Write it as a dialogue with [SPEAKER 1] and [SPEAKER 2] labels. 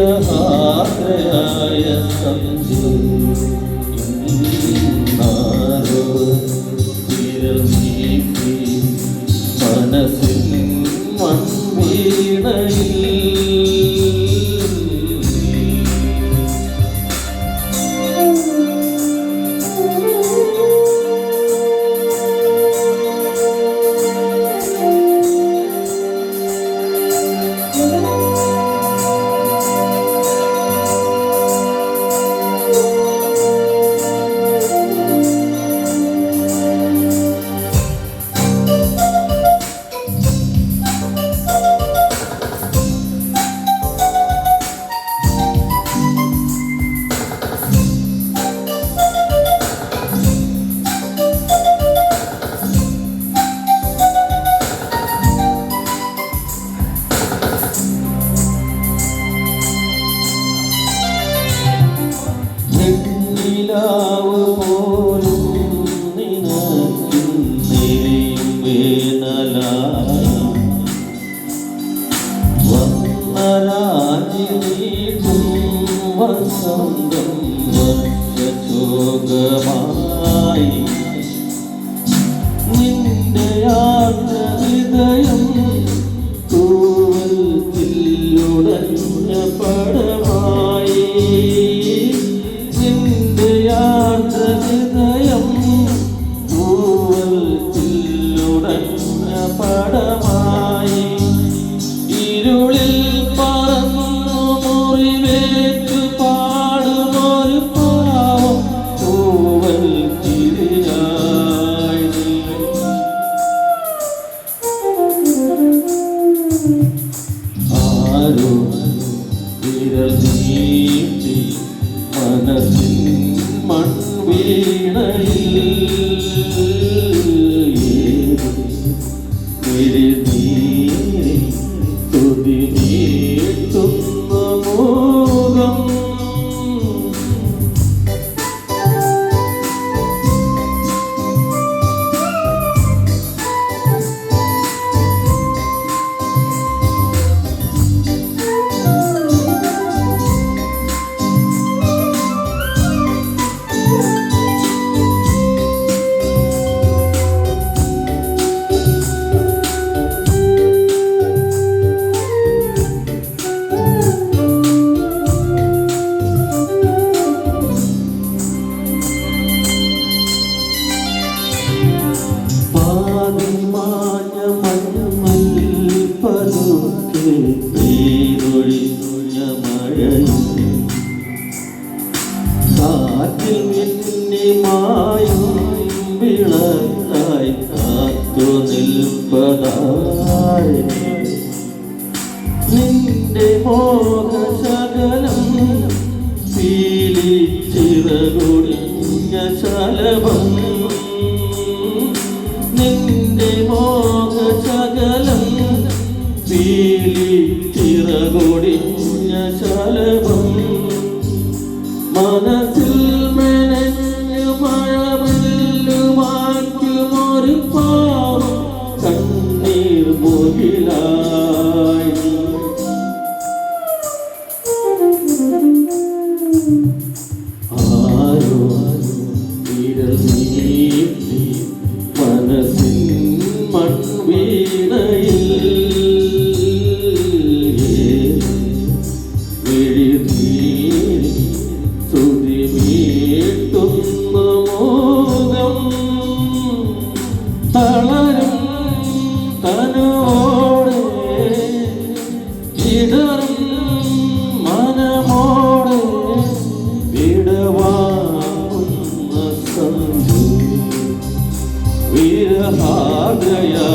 [SPEAKER 1] നിരഹാരയായ സഞ്ജു മനസ്സിൽ one song, one നിൽപ്പതായ നിന്റെ മോഹ ശകലം പീലിച്ചിറകുടിഞ്ഞ ശലഭം നിന്റെ മോഹ ശകലം പീലിച്ചിറകുടിഞ്ഞ ശലഭം മനസ്സ് 我累了。വിരഹാഗയായ